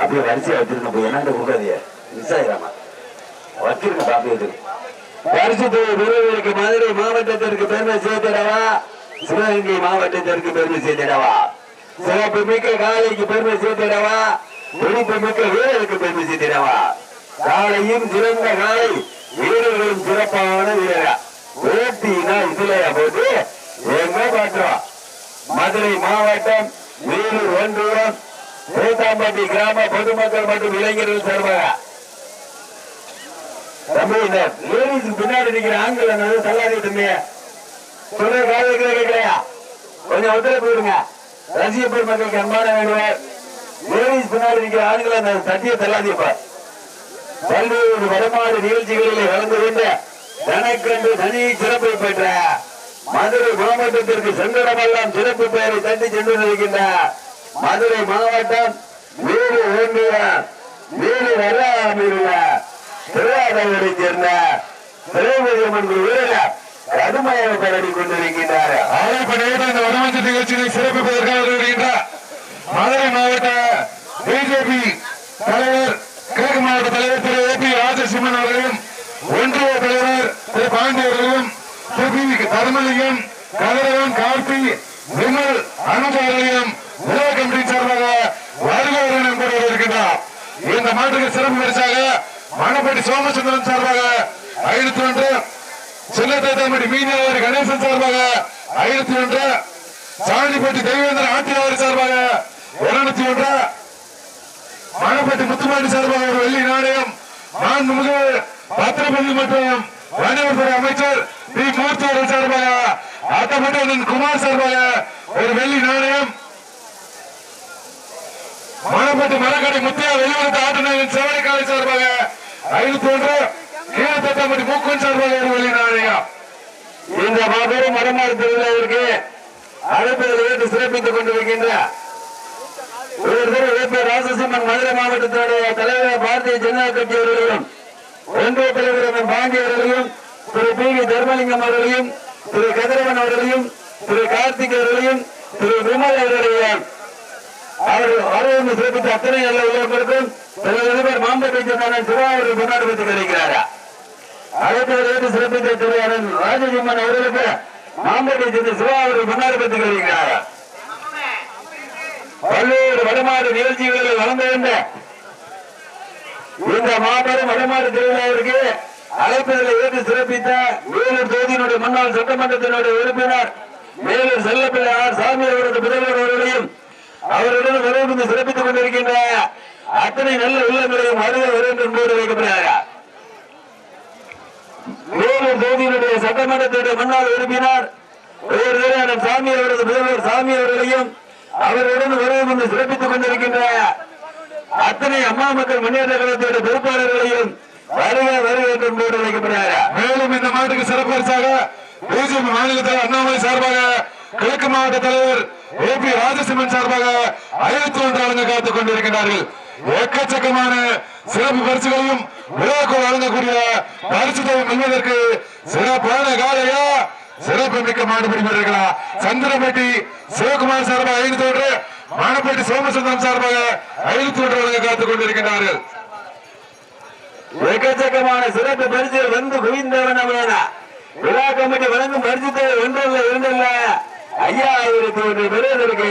அப்படியே வரிசையா வச்சிருக்க போய். என்னண்ட கொடுக்காதீங்க. மிஸ் ஆயிராமா வச்சிருக்க பாப்பி வச்சிருக்க பரிசு விருதுகளுக்கு மதுரை மாவட்டத்திற்கு பெருமை சேர்த்திடவா? சிவகங்கை மாவட்டத்திற்கு பெருமை சேர்த்திடவா? சிறப்பு மிக்க காலைக்கு பெருமை சேர்த்திடவா? துடிப்பு மிக்க வீரருக்கு பெருமை சேர்த்திடவா? காலையும் சிறந்த காலை வீரர்களும் சிறப்பான வீரரா. போட்டினா இதுலயா போது எங்க பாட்டுறோம் மதுரை மாவட்டம் வேலூர் ஒன்றியம் சேத்தாம்பட்டி கிராம பொதுமக்கள் மற்றும் இளைஞர்கள் சார்பாக. லேடிஸ் பின்னாடி நிக்கிற ஆண்கள் என்னது? தள்ளாடிட்டு இருந்தீங்க சொல்ற கேட்கலையா கொஞ்சம் ஒத்துழைப்பு விடுங்க ரசிக பெருமக்களுக்கு அன்பான வேண்டுவார் லேடிஸ் பின்னாடி நிக்கிற ஆண்கள் அந்த தட்டியை தள்ளாதிப்பார் பல்வேறு வடமாடு நிகழ்ச்சிகளில் கலந்து கொண்டு தனக்கென்று தனி சிறப்பை பெற்ற மதுரை மாவட்டத்திற்கு சென்றிடமெல்லாம் சிறப்பு பெயரை தட்டி சென்று இருக்கின்ற மதுரை மாவட்டம் வேலு ஒன்றிய வீடு அருகாமையில் உள்ள திருவாரூரை சேர்ந்த திரௌபதி அம்மன் வீரர் கடுமையாக போராடி கொண்டிருக்கின்றார். ஆலைப்படையோடு இந்த வடமஞ்ச நிகழ்ச்சியை சிறப்பிப்பதற்காக வருகின்றார் மதுரை மாவட்ட பிஜேபி தலைவர் கிழக்கு மாவட்ட தலைவர் திரு ஏ பி ராஜசிம்மன் அவர்களும் ஒன்றிய தலைவர் திரு பாண்டி அவர்களும் திரு பி தர்மலிங்கம் கதிரவன் கார்த்தி விமல் அனுஜ் அவர்களையும் சார்பாக கமிட்டி சார்பாக வருகிறவர்களும் கூட இருக்கின்றார். இந்த மாட்டுக்கு சிறப்பு பரிசாக மணப்பட்டி சோமசுந்தரம் சார்பாக ஐநூத்தி ஒன்று சின்னத்தேத்தாம்பட்டி மீனவர் கணேசன் சார்பாக ஐநூத்தி ஒன்று சாணிப்பட்டி தெய்வேந்திர ஆட்சியாளர் சார்பாக இருநூத்தி ஒன்று மணப்பட்டி முத்துமாண்டி சார்பாக ஒரு வெள்ளி நாணயம் மாண்புமிகு பத்திரப்பதி மற்றும் வணிகத்துறை அமைச்சர் பி மூர்த்தி அவர்கள் சார்பாக அத்தப்பட்ட குமார் சார்பாக ஒரு வெள்ளி நாணயம் மணப்பட்டி மரக்கடை முத்தியா வெளியுறவு ஆட்டநாயகன் சேவனைக்காலை சார்பாக ஐநூத்தி ஒன்று கீழத்தட்டம்பட்டி மூக்கன் சார்பாக வெளியினாரியா இந்த மாபெரும் மரமாறு திருவிழாவிற்கு அழைப்பதில் ஏற்று சிறப்பித்துக் கொண்டிருக்கின்ற ராசசிம்மன் மதுரை மாவட்டத்தினுடைய தலைவர் பாரதிய ஜனதா கட்சி அவர்களையும் ஒன்றிய தலைவர் பாண்டி அவர்களையும் திரு பி வி தர்மலிங்கம் அவர்களையும் திரு கதிரவன் அவர்களையும் திரு கார்த்திக் அவர்களையும் திரு விமல் அவர்களையும் அவர்கள் வரவேற்பு சிறப்பித்த அத்தனை நல்ல உள்ளவர்களுக்கும் திரு நிருபர் மாம்பட்டை சேர்ந்த கொண்டாடி வைத்துக் கிடைக்கிறாரா அழைப்பதை சிறப்பித்த திரு அண்ணன் அவர்களுக்கு மாம்பட்டை சேர்ந்த சிவா கொண்டாடி வைத்துக் கிடைக்கிறாரா பல்வேறு வடமாடு நிகழ்ச்சிகளில் வளர்ந்து வந்த இந்த மாபெரும் வடமாடு திருவிழாவிற்கு அழைப்பதில் ஏற்று சிறப்பித்த வேலூர் தொகுதியினுடைய முன்னாள் சட்டமன்றத்தினுடைய உறுப்பினர் வேலூர் செல்லப்பிள்ளை சாமி அவரது முதல்வர் அவர்களையும் அவருடன் வரவேற்பு சிறப்பித்துக் கொண்டிருக்கின்ற அத்தனை நல்ல உள்ளங்களையும் வருக வேண்டும் என்போடு வைக்கப்படுகிறார். வேலூர் தொகுதியினுடைய சட்டமன்றத்தினுடைய முன்னாள் உறுப்பினர் ஒரு நிலையான சாமி அவரது முதல்வர் சாமி அவர்களையும் அவர்களுடன் அவருடன் கொண்டு சிறப்பித்துக் கொண்டிருக்கின்ற அத்தனை அம்மா மக்கள் முன்னேற்ற கழகத்தினுடைய பொறுப்பாளர்களையும் வருக வருக என்போடு வைக்கப்படுகிறார். மேலும் இந்த மாட்டுக்கு சிறப்பு பரிசாக பிஜேபி மாநில தலைவர் அண்ணாமலை சார்பாக கிழக்கு மாவட்ட தலைவர் ஏ பி ராஜசிம்மன் சார்பாக ஐநூத்தி ஒன்று வழங்க காத்துக் கொண்டிருக்கிறார்கள் எக்கச்சக்கமான சிறப்பு பரிசுகளையும் விழாக்கள் வழங்கக்கூடிய பரிசு தொகை வெல்வதற்கு சிறப்பான காலையா? சிறப்பு மிக்க மாடுபிடி வீரர்களா? சந்திரபேட்டி சிவகுமார் சார்பாக ஐநூத்தி ஒன்று மானப்பேட்டி சோமசுந்தரம் சார்பாக ஐநூத்தி ஒன்று வழங்க காத்துக் கொண்டிருக்கிறார்கள் எக்கச்சக்கமான சிறப்பு பரிசுகள் வந்து குவிந்தவன் அவன விழா கமிட்டி வழங்கும் பரிசு தொகை ஒன்றல்ல இரண்டல்ல. ஐயாயிரத்தி ஒன்று பெறுவதற்கு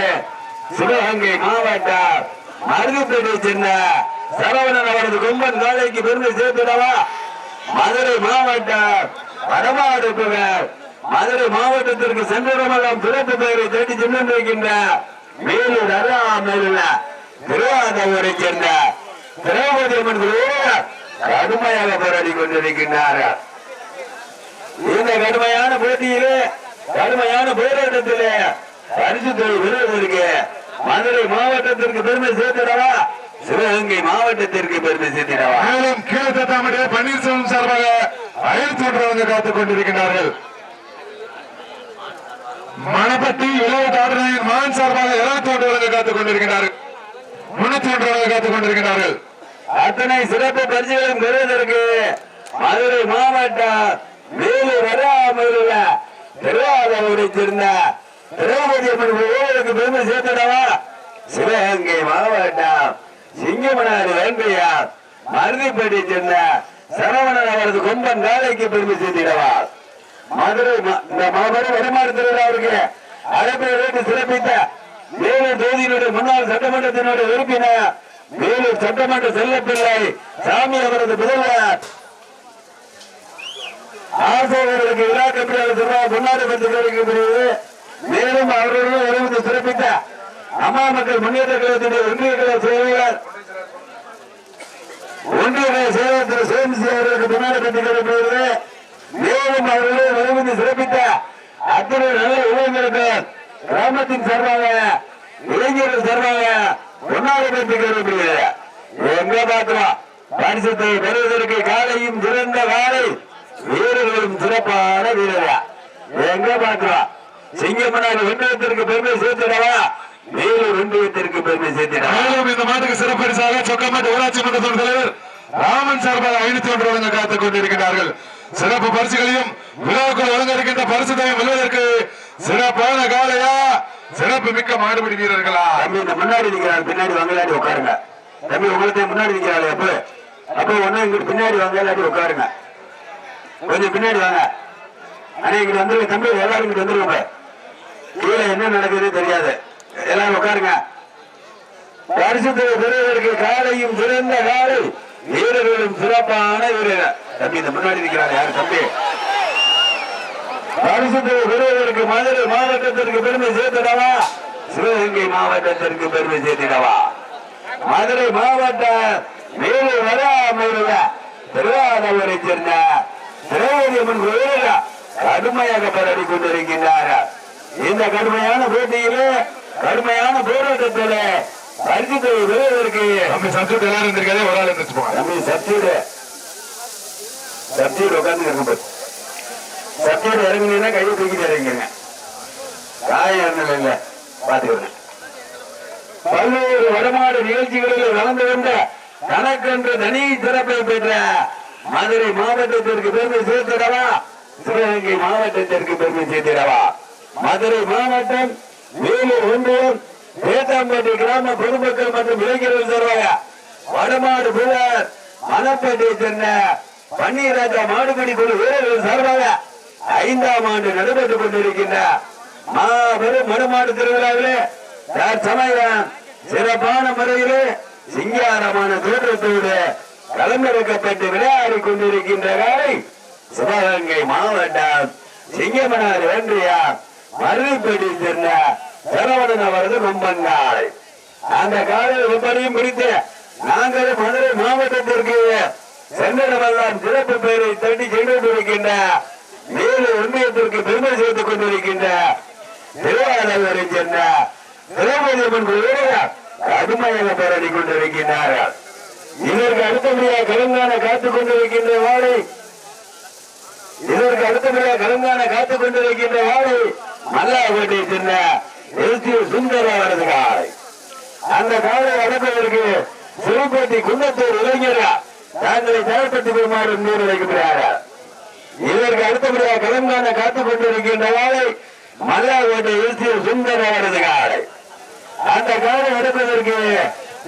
சிவகங்கை மாவட்டம் மருதுப்பேட்டை சென்ற சரவணன் அவரது கொம்பன் காலைக்கு பெருமை சேர்த்துடவா மதுரை மாவட்டம் வடமாடு மதுரை மாவட்டத்திற்கு சென்றவரெல்லாம் பிறப்பு பெயரை தேடி சென்றிருக்கின்ற வேலூர் அருகாமையில் திருவாதூரை சேர்ந்த திரௌபதி அம்மன் கடுமையாக போராடி கொண்டிருக்கின்றார்கள் இந்த கடுமையான போட்டியிலே கடுமையான போராட்டத்திலே பரிசு பெறுவதற்கு மதுரை மாவட்டத்திற்கு பெருமை சேர்த்திடவா? சிவகங்கை மாவட்டத்திற்கு பெருமை சேர்த்திடவா? மேலும் கீழத்தட்டாமடைய பன்னீர்செல்வம் சார்பாக ஐநூத்தி ஒன்று வழங்க காத்துக் கொண்டிருக்கிறார்கள் மணப்பட்டி இளவட்ட ஆடனாயின் மகன் சார்பாக இருநூத்தி ஒன்று வழங்க காத்துக் கொண்டிருக்கிறார்கள் முன்னூத்தி காத்துக் கொண்டிருக்கிறார்கள் அத்தனை சிறப்பு பரிசுகளும் பெறுவதற்கு மதுரை மாவட்டம் வேலூர் வராமல் திருவாரூரை சேர்ந்த திரௌபதி அம்மன் கோவிலுக்கு பெருமை சேர்த்தடவா சிவகங்கை மாவட்டம் சிங்க சிங்கமனார் வேண்டையார் மருதிப்படி சென்ற சரவணன் அவரது கொம்பன் வேலைக்கு பெருமை சேர்த்திடவா? மதுரை ம- இந்த மாபெரும் வருமான திருவிழாவிற்கு அழைப்பை வைத்து சிறப்பித்த வேலூர் தொகுதியினுடைய முன்னாள் சட்டமன்றத்தினுடைய உறுப்பினர் வேலூர் சட்டமன்ற செல்லப்பிள்ளை சாமி அவரது முதல்வர் ஆசிரியர்களுக்கு விழா கமிட்டியாளர் முன்னாடி பற்றி கிடைக்கப்படுகிறது மேலும் அவர்களுடன் இணைந்து சிறப்பித்த அம்மா மக்கள் முன்னேற்ற கழகத்தினுடைய ஒன்றிய கழக செயலாளர் ஒன்றிய கழக செயலாளர் திரு சேமிசி அவர்களுக்கு முன்னாடி பற்றி கிடைக்கப்படுகிறது மேலும் அவர்களுடன் இணைந்து சிறப்பித்த அத்தனை நல்ல இளைஞருக்கு கிராமத்தின் சார்பாக இளைஞர்கள் சார்பாக முன்னாடி பற்றி கிடைக்கப்படுகிறது எங்க பார்க்கலாம்? பரிசத்தை பெறுவதற்கு காலையும் சிறந்த காலை வீரர்களும் சிறப்பான வீரரா எங்க பார்க்கிறோம் சிங்கமனார் ஒன்றியத்திற்கு பெருமை சேர்த்திடவா? வேலூர் ஒன்றியத்திற்கு பெருமை சேர்த்திடவா? மேலும் இந்த மாட்டுக்கு சிறப்பரிசாக சொக்கமாட்டு ஊராட்சி மன்ற தலைவர் ராமன் சார்பாக ஐநூத்தி ஒன்று வழங்க காத்துக் கொண்டிருக்கிறார்கள் சிறப்பு பரிசுகளையும் விழாவுக்குள் வழங்கிருக்கின்ற பரிசுத்தையும் வெல்வதற்கு சிறப்பான காலையா சிறப்பு மிக்க மாடுபிடி வீரர்களா? தம்பி இந்த முன்னாடி நிக்கிறார் பின்னாடி வங்கலாடி உட்காருங்க. தம்பி உங்களுக்கு முன்னாடி நிக்கிறாள் அப்ப. அப்ப ஒண்ணு இங்கிட்டு பின்னாடி வங்கலாடி உட்காருங்க. கொஞ்சம் பின்னாடி வாங்க. அண்ணா இங்கிட்டு வந்துருங்க தம்பி எல்லாரும் இங்கிட்டு வந்துருங்க கீழே என்ன நடக்குதுன்னு தெரியாது. எல்லாரும் உட்காருங்க. பரிசுத்தை பெறுவதற்கு காலையும் சிறந்த காலை வீரர்களும் சிறப்பான வீரர்கள். தம்பி இந்த முன்னாடி நிக்கிறாங்க யாரு தம்பி? பரிசுத்தை பெறுவதற்கு மதுரை மாவட்டத்திற்கு பெருமை சேர்த்திடவா? சிவகங்கை மாவட்டத்திற்கு பெருமை சேர்த்திடவா? மதுரை மாவட்ட மேலே வராமல் திருவாரூரை சேர்ந்த திரௌபதி அம்மன் கோயிலில் கடுமையாக போராடி கொண்டிருக்கின்றார். இந்த கடுமையான போட்டியிலே கடுமையான போராட்டத்திலே பரிசுத்தை பெறுவதற்கு நம்ம சப்ஜெக்ட் எல்லாரும் இருந்திருக்காதே ஒரு ஆள் இருந்துச்சு சப்சீடு உட்கார்ந்து இருக்கும் சப்சீடு இறங்குனீங்கன்னா கையை தூக்கிட்டு இறங்குங்க காயம் இல்ல. பாத்துக்கிறேன் பல்வேறு வடமாடு நிகழ்ச்சிகளில் கலந்து கொண்ட தனக்கென்று தனி சிறப்பை பெற்ற மதுரை மாவட்டத்திற்கு பெருமை சேர்த்திடவா? சிவகங்கை மாவட்டத்திற்கு பெருமை சேர்த்திடவா? மதுரை மாவட்டம் வேலூர் ஒன்றியம் பேட்டாம்பட்டி கிராம பொதுமக்கள் மற்றும் இளைஞர்கள் சார்பாக வடமாடு புலர் மணப்பேட்டை சென்ன பன்னீராஜா மாடுபடி குழு வீரர்கள் சார்பாக ஐந்தாம் ஆண்டு நடைபெற்றுக் கொண்டிருக்கின்ற மாபெரும் மடுமாடு திருவிழாவிலே சமயம் சிறப்பான முறையிலே சிங்காரமான தோற்றத்தோடு களமிறக்கப்பட்டு விளையாடி கொண்டிருக்கின்ற காலை சிவகங்கை மாவட்டம் சிங்கமனார் வேண்டியா மறுபடி சேர்ந்த சரவணன் அவரது கொம்பங்காலை. அந்த காலை ஒவ்வொருவரையும் பிடித்து நாங்கள் மதுரை மாவட்டத்திற்கு சென்றடமெல்லாம் சிறப்பு பெயரை தட்டி சென்று கொண்டிருக்கின்ற மேலும் ஒன்றியத்திற்கு பெருமை சேர்த்துக் கொண்டிருக்கின்ற திருவாரூரை சென்ற திரௌபதி அம்மன் கடுமையாக போராடி கொண்டிருக்கின்றார்கள். இதற்கு அடுத்தபடியாக கலங்கான காத்துக் கொண்டிருக்கின்ற வாழை. இதற்கு அடுத்தபடியாக கலங்கான காத்துக் கொண்டிருக்கின்ற வாழை. மல்லாவட்டை சேர்ந்த எஸ்டிஎல் சுந்தர அவரது காலை அந்த காலை அடைப்பதற்கு சிறுபேட்டை குன்னத்தூர் இளைஞரா தாங்களை தயார்படுத்திக் கொள்ளுமாறு நீர் வைக்கிறார்கள் இதற்கு அடுத்தபடியாக கலங்கான காத்துக் கொண்டிருக்கின்ற வாழை மல்லாக்கோட்டை எழுத்திய சுந்தர அவரது காலை அந்த காலை அடப்பதற்கு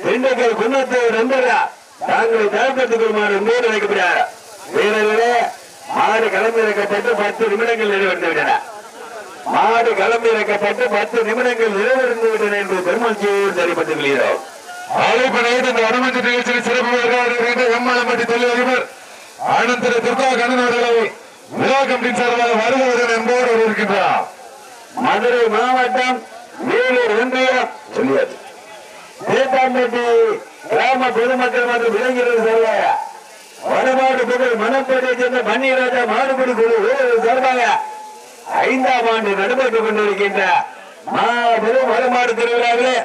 திண்டுக்கல் குன்னத்தூர் நண்பரா தாங்களை தயார்படுத்திக் கொள்ளுமாறு நீர் வைக்கிறார்கள் வீரர்களே மாடு களமிறக்கப்பட்டு பத்து நிமிடங்கள் நிறைவடைந்து விட்டன மாடு களமிறக்கப்பட்டு பத்து நிமிடங்கள் நிறைவடைந்து விட்டன என்று பெருமச்சியோடு தெரிவித்துக் கொள்கிறோம். இந்த நிகழ்ச்சியில் சிறப்பு எம்மாளம்பட்டி தொழில் அதிபர் ஆனந்த் திரு துர்கா கண்ணன் அவர்களை விழா சார்பாக வருகிறவர்கள் என்போடு இருக்கின்றார். மதுரை மாவட்டம் வேலூர் ஒன்றியம். சொல்லியாச்சு தேத்தாம்பட்டி கிராம பொதுமக்கள் மற்றும் இளைஞர்கள் சொல்ல வடமாடு புகழ் மணப்பேட்டை சேர்ந்த பன்னீராஜா மாடுபிடி குழு சார்பாக ஐந்தாம் ஆண்டு நடைபெற்றுக் கொண்டிருக்கின்ற மாபெரும் வடமாடு திருவிழாவிலே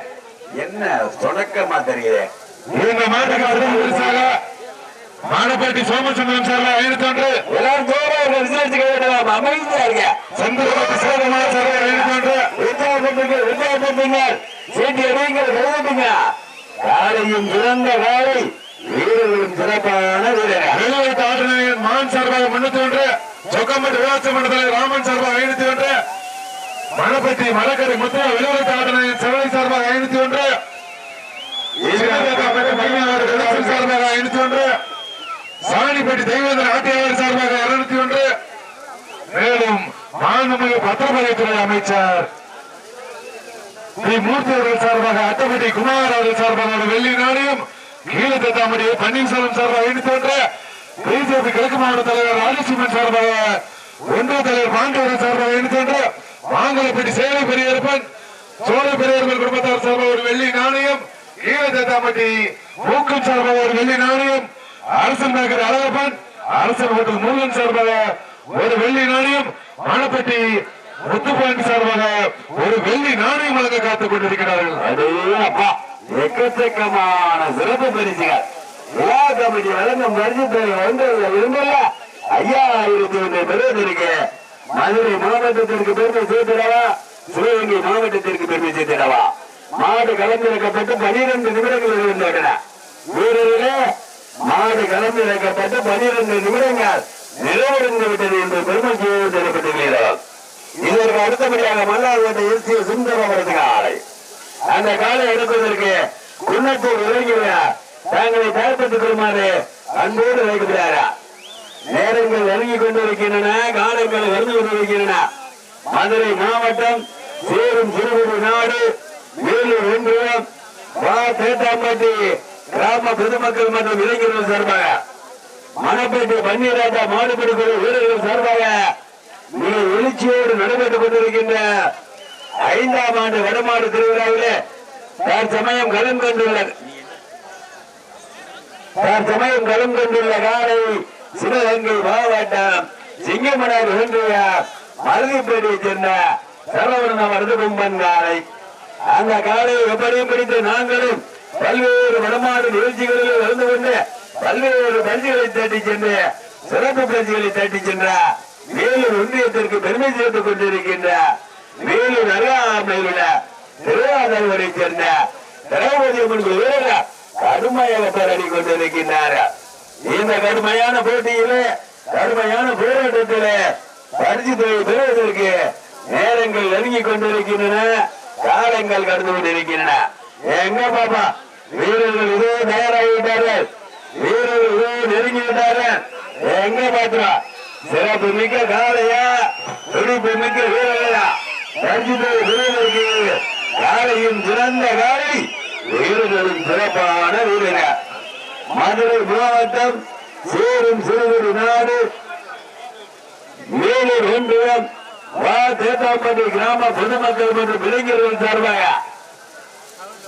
என்ன தொடக்கமா தெரியுது? இந்த மாட்டுக்கு மானப்பேட்டி சோமசுந்தரம் சார்பாக ஐநூத்தி ஒன்று. எல்லாரும் தூரம் விசாரிச்சுக்க வேண்டாம் அமைதியா இருக்க சந்திரபதி சேதமார் சார்பாக ஐநூத்தி ஒன்று உற்சாகப்படுத்துங்க உற்சாகப்படுத்துங்க சீட்டி அடியுங்கள் கருதுங்க காலையும் சிறந்த காலை வீரர்களும் சிறப்பான வெளியுறவு ஆளுநர் மான் சார்பாக முன்னூத்தி ஒன்று சொக்கம்பட்டி மன்ற தலைவர் ராமன் சார்பாக ஐநூத்தி ஒன்று மணப்பட்டி மலக்கரை முத்தையா வெளியுறவு ஆளுநர் செவலை சார்பாக ஐநூத்தி ஒன்று மானப்பட்டி தெய்வந்தன் ஆட்சியாளர் சார்பாக இருநூத்தி ஒன்று மேலும் மாண்புமிகு பத்திரப்பதிவுத்துறை அமைச்சர் ஸ்ரீ மூர்த்தி அவர்கள் சார்பாக அட்டப்பட்டி குமார் அவர்கள் சார்பாக வெள்ளி நாணயம் கீழத்தாமடி பன்னீர்செல்வம் சார்பாக இணைத்து ஒன்று பிஜேபி கிழக்கு மாவட்ட தலைவர் ராஜசிம்மன் சார்பாக ஒன்றிய தலைவர் பாண்டியவர்கள் சார்பாக இணைத்தோன்ற மாங்கலப்பட்டி சேவை பெரியப்பன் சோழ பெரியவர்கள் குடும்பத்தார் சார்பாக ஒரு வெள்ளி நாணயம் கீழத்தாமட்டி மூக்கம் சார்பாக ஒரு வெள்ளி நாணயம் அரசன் நகர் அழகப்பன் அரசன் ஹோட்டல் முருகன் சார்பாக ஒரு வெள்ளி நாணயம் மணப்பட்டி முத்துப்பாண்டி சார்பாக ஒரு வெள்ளி நாணயம் வழங்க காத்துக் கொண்டிருக்கிறார்கள். அதே அப்பா எக்கச்சக்கமான சிறப்பு பரிசுகள். விழா கமிட்டி வழங்கும் பரிசு தொகை வந்து இருந்தல்ல ஐயாயிரத்தி ஒன்று பெறுவதற்கு மதுரை மாவட்டத்திற்கு பெருமை சேர்த்திடவா? சிவகங்கை மாவட்டத்திற்கு பெருமை சேர்த்திடவா? மாவட்ட கலந்திருக்கப்பட்டு பனிரெண்டு நிமிடங்கள் இருந்தன. வீரர்களே மாடு கலந்திருக்கப்பட்டு பனிரெண்டு நிமிடங்கள் நிறைவடைந்து விட்டது என்று பெருமதியோடு தெரிவித்துள்ளீர்கள் இதற்கு அடுத்தபடியாக மல்லார்கோட்டை எஸ் சுந்தரம் அவரது காலை அந்த காலை எடுப்பதற்கு குன்னத்தூர் இளைஞர் தங்களை தயார்படுத்திக் கொள்ளுமாறு அன்போடு வைக்கிறாரா நேரங்கள் நெருங்கிக் கொண்டிருக்கின்றன காலங்கள் நெருங்கி கொண்டிருக்கின்றன. மதுரை மாவட்டம் சேரும் சிறுகுடி நாடு வேலூர் ஒன்றியம் வா தேட்டாம்பட்டி கிராம பொதுமக்கள் மற்றும் இளைஞர்கள் சார்பாக மணப்பேட்டை பன்னீராஜா மாடுபிடி குழு வீரர்கள் சார்பாக மிக எழுச்சியோடு நடைபெற்றுக் கொண்டிருக்கின்ற ஐந்தாம் ஆண்டு வடமாடு திருவிழாவிலே தற்சமயம் களம் கண்டுள்ள தற்சமயம் களம் கண்டுள்ள காலை சிவகங்கை மாவட்டம் சிங்கமனார் ஒன்றிய மருதிப்பேட்டையை சேர்ந்த சரவணன் மருது கும்பன் காலை. அந்த காலையை எப்படியும் பிடித்து நாங்களும் பல்வேறு வடமாடு நிகழ்ச்சிகளில் இருந்து கொண்டு பல்வேறு பரிசுகளை தட்டி சென்று சிறப்பு பரிசுகளை தட்டி சென்ற வேலூர் ஒன்றியத்திற்கு பெருமை சேர்த்துக் கொண்டிருக்கின்ற வேலூர் அருகாமையில் உள்ள திருவாரூரை சேர்ந்த திரௌபதி அம்மன் வீரர் கடுமையாக போராடி கொண்டிருக்கின்றார். இந்த கடுமையான போட்டியிலே கடுமையான போராட்டத்திலே பரிசு தொகை பெறுவதற்கு நேரங்கள் நெருங்கி கொண்டிருக்கின்றன காலங்கள் கடந்து கொண்டிருக்கின்றன. எங்க பாப்பா? வீரர்கள் இதோ தயாராகிவிட்டார்கள் வீரர்கள் இதோ நெருங்கிவிட்டார்கள் எங்க பாத்துறா? சிறப்பு மிக்க காலையா துடிப்பு மிக்க வீரர்களா? பரிசு வீரர்களுக்கு பெறுவதற்கு சிறந்த காலை வீரர்களும் சிறப்பான வீரர்கள் மதுரை மாவட்டம் சேரும் சிறுகுடி நாடு வேலூர் ஒன்றியம் வா தேத்தாம்பட்டி கிராம பொதுமக்கள் மற்றும் இளைஞர்கள் சார்பாக.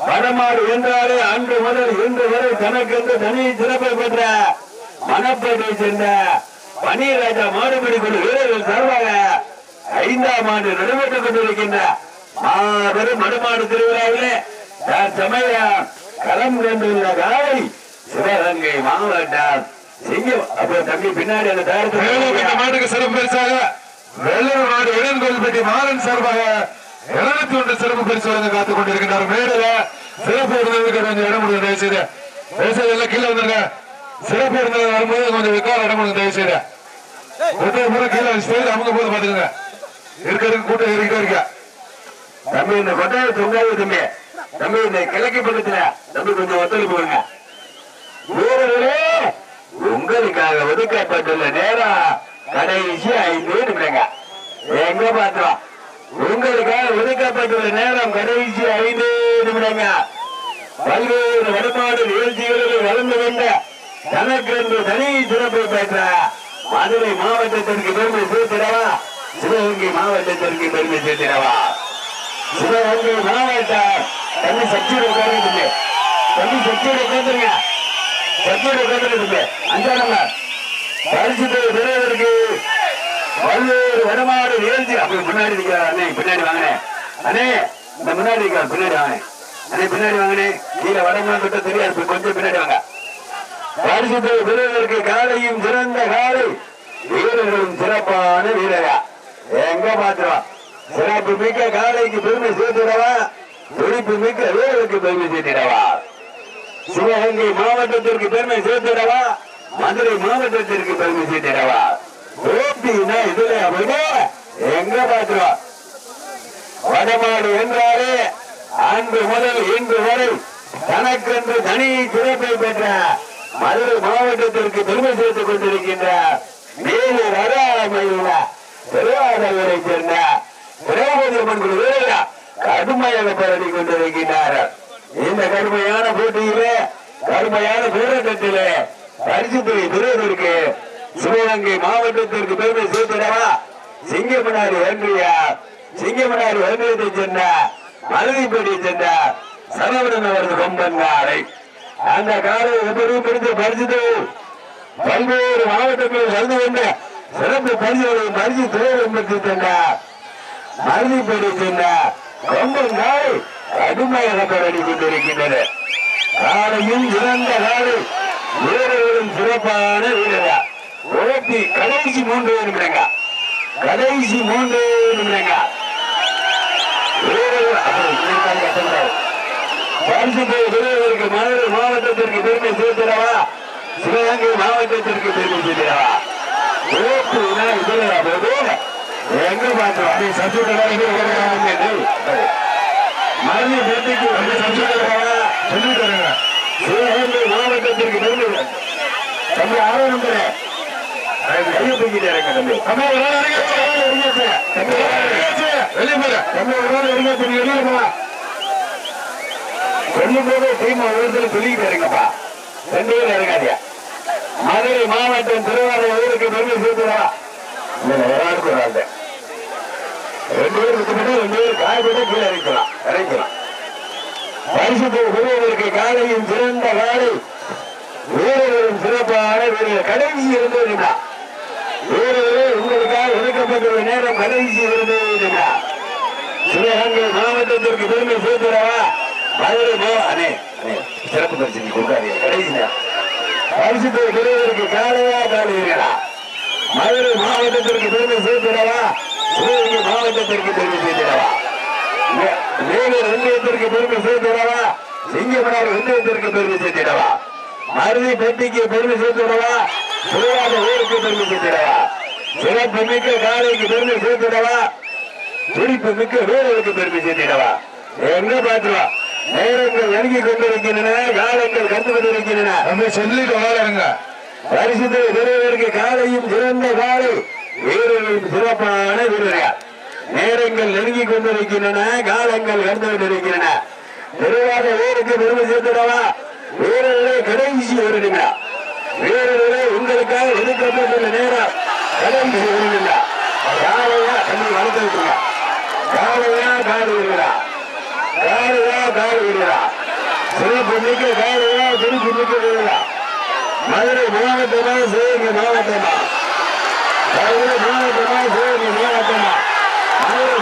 வடமாடு என்றாலே அன்று முதல் இன்று வரை தனக்கென்று தனி சிறப்பை பெற்ற மணப்பேட்டை சேர்ந்த பனீராஜா மாடுபிடி குழு வீரர்கள் சார்பாக ஐந்தாம் ஆண்டு நடைபெற்றுக் கொண்டிருக்கின்ற மாபெரும் மடுமாடு திருவிழாவிலே தற்சமயம் களம் கண்டுள்ள காலை சிவகங்கை மாவட்டம் சிங்கம். அப்போ தம்பி பின்னாடி அந்த தயாரித்து மாட்டுக்கு சிறப்பு பரிசாக வெள்ளூர் நாடு இளங்கோல்பட்டி மாறன் சார்பாக இருநூத்தி ஒன்று சிறப்பு பரிசு வழங்க காத்துக் கொண்டிருக்கின்றார் மேடையில சிறப்பு இருந்ததுக்கு கொஞ்சம் இடம் கொடுங்க தயவு செய்து தயவு எல்லாம் கீழே வந்துருங்க. சிறப்பு இருந்தது வரும்போது கொஞ்சம் விக்கார இடம் கொடுங்க தயவு செய்து ஒருத்தர் பூரா கீழே ஸ்டேஜ் அமுங்க போது பாத்துக்கோங்க இருக்க கூட்டம் இருக்கிட்டே இருக்க? தம்பி இந்த கொட்டாய தொங்காது தம்பி. தம்பி இந்த கிழக்கு பக்கத்துல தம்பி கொஞ்சம் ஒத்துழைப்பு கொடுங்க. வீரர்களே உங்களுக்காக ஒதுக்கப்பட்டுள்ள நேரம் கடைசி ஐந்து நிமிடங்க. எங்க பாத்துறோம் உங்களுக்காக ஒதுக்கப்பட்டுள்ள நேரம் கடைசி ஐந்து நிமிடங்க. பல்வேறு வழிபாடு நிகழ்ச்சிகளில் வளர்ந்து வந்த தனக்கென்று தனி சிறப்பு பெற்ற மதுரை மாவட்டத்திற்கு பெருமை சேர்த்திடவா? சிவகங்கை மாவட்டத்திற்கு பெருமை சேர்த்திடவா? சிவகங்கை மாவட்டம் தம்பி சக்தியோட உட்கார்ந்து தம்பி சக்தியோட உட்காந்துருங்க சக்தியோட உட்காந்துருக்கு அஞ்சாம் பரிசு பெறுவதற்கு பல்வேறு வடமாடு எழுதி அப்படி முன்னாடி நிற்கிறார் அண்ணே பின்னாடி வாங்கினேன் அண்ணே இந்த முன்னாடி நிற்கிறார் பின்னாடி வாங்க அண்ணே பின்னாடி வாங்கினேன் கீழே வடமாடு கிட்ட தெரியாது கொஞ்சம் பின்னாடி வாங்க. பரிசு வீரர்களுக்கு காலையும் சிறந்த காலை. வீரர்களும் சிறப்பான வீரரா. எங்க பாத்துருவா? சிறப்பு மிக்க காலைக்கு பெருமை சேர்த்துடவா? துடிப்பு மிக்க வீரருக்கு பெருமை சேர்த்திடவா? சிவகங்கை மாவட்டத்திற்கு பெருமை சேர்த்திடவா? மதுரை மாவட்டத்திற்கு பெருமை சேர்த்திடவா? போட்டினா இதுல அப்படின்னா எங்க பாத்துருவா வடமாடு என்றாலே அன்று முதல் இன்று வரை தனக்கென்று தனி சிறப்பை பெற்ற மதுரை மாவட்டத்திற்கு பெருமை சேர்த்துக் கொண்டிருக்கின்ற மேலே வராமையுள்ள திருவாரூரை சேர்ந்த திரௌபதி அம்மன் குழு கடுமையாக போராடி கொண்டிருக்கின்றார்கள் இந்த கடுமையான போட்டியிலே கடுமையான போராட்டத்திலே பரிசு தொகை பெறுவதற்கு சிவகங்கை மாவட்டத்திற்கு பெருமை சேர்த்திடவா சிங்கமனாரி ஒன்றியா சிங்கமனாரி ஒன்றியத்தை சேர்ந்த மருதிப்படியை சேர்ந்த சரவணன் அவரது கொம்பன் நாளை அந்த காலை எப்படியும் பிடித்த பரிசு பல்வேறு மாவட்டங்களில் கலந்து கொண்ட சிறப்பு பரிசுகளை பரிசு தொகை சென்ற தந்தார் மருதிப்படி சென்ற கொம்பன் காலை கடுமையாக போராடி கொண்டிருக்கின்றன காலையும் இறந்த காலை வீரர்களும் சிறப்பான வீரர்கள். உழைப்பு கடைசி மூன்று நிமிடங்க. கடைசி மூன்று நிமிடங்க. வீரர்கள் மதுரை மாவட்டத்திற்கு பெருமை சேர்த்திடவா? சிவகங்கை மாவட்டத்திற்கு பெருமை சேர்த்திடவா? உழைப்பு வீரரா போது எங்க பார்த்தோம் மருதி பெட்டிக்கு சொல்லித்தரவா சொல்லி தருங்க சிவகங்கை மாவட்டத்திற்கு பெருமை. தம்பி நம்பர் ஒரு டீம் சொல்லிக்கிட்டு ரெண்டு பேரும் இறங்காதியா மதுரை மாவட்டம் திருவாரூர் ஊருக்கு பெருமை சேர்த்துடா ரெண்டு பேர் விட்டுவிட்டு ரெண்டு பேர் காய்பட்டு கீழே இறக்கலாம் இறக்கலாம் பரிசுத்தை பெறுவதற்கு காலையும் சிறந்த காலை வீரர்களும் சிறப்பான வீரர்கள். கடைசி இருந்ததுடா உங்களுக்காக ஒதுக்கப்பட்டுள்ள நேரம் கடைசி இருந்ததுடா சிவகங்கை மாவட்டத்திற்கு பெருமை சேர்த்துடவா மதுரை மா அண்ணே சிறப்பு பரிசு கொடுக்காதீங்க கடைசி பரிசுத்தை பெறுவதற்கு காலையா காலையா மதுரை மாவட்டத்திற்கு பெருமை சேர்த்துடவா சிவகங்கை மாவட்டத்திற்கு பெருமை சேர்த்துடவா வேலூர் ஒன்றியத்திற்கு பெருமை சேர்த்துடவா சிங்கமனார் ஒன்றியத்திற்கு பெருமை சேர்த்திடவா மருதி பெட்டிக்கு பெருமை சேர்த்துடவா சிறுவாத ஊருக்கு பெருமை சேர்த்திடவா சிறப்பு மிக்க காலைக்கு பெருமை சேர்த்துடவா? துடிப்பு மிக்க வீரருக்கு பெருமை சேர்த்திடவா? எங்க பாத்துருவா நேரங்கள் நெருங்கி கொண்டிருக்கின்றன காலங்கள் கண்டு கொண்டிருக்கின்றன. தம்பி சொல்லிட்டு வாழங்க பரிசுத்தை பெறுவதற்கு காலையும் சிறந்த காலை வீரர்களும் சிறப்பான வீரர்கள். நேரங்கள் நெருங்கி கொண்டிருக்கின்றன காலங்கள் கடந்து கொண்டிருக்கின்றன. திருவாத ஊருக்கு பெருமை சேர்த்துடவா? வீரர்களே கடைசி ஒரு நிமிடம். வீரர்களே உங்களுக்காக ஒதுக்கப்பட்டுள்ள நேரம் கடைசி ஒரு யாரையா கண்ணி வளர்த்து விட்டுருங்க காலையா காடு விடுகிறா யாரையா காடு விடுகிறா சிறப்பு மிக்க காலையா திருப்பி மிக்க விடுகிறா மதுரை மாவட்டமா சிவகங்கை மாவட்டமா? மதுரை மாவட்டமா சிவகங்கை மாவட்டமா? மதுரை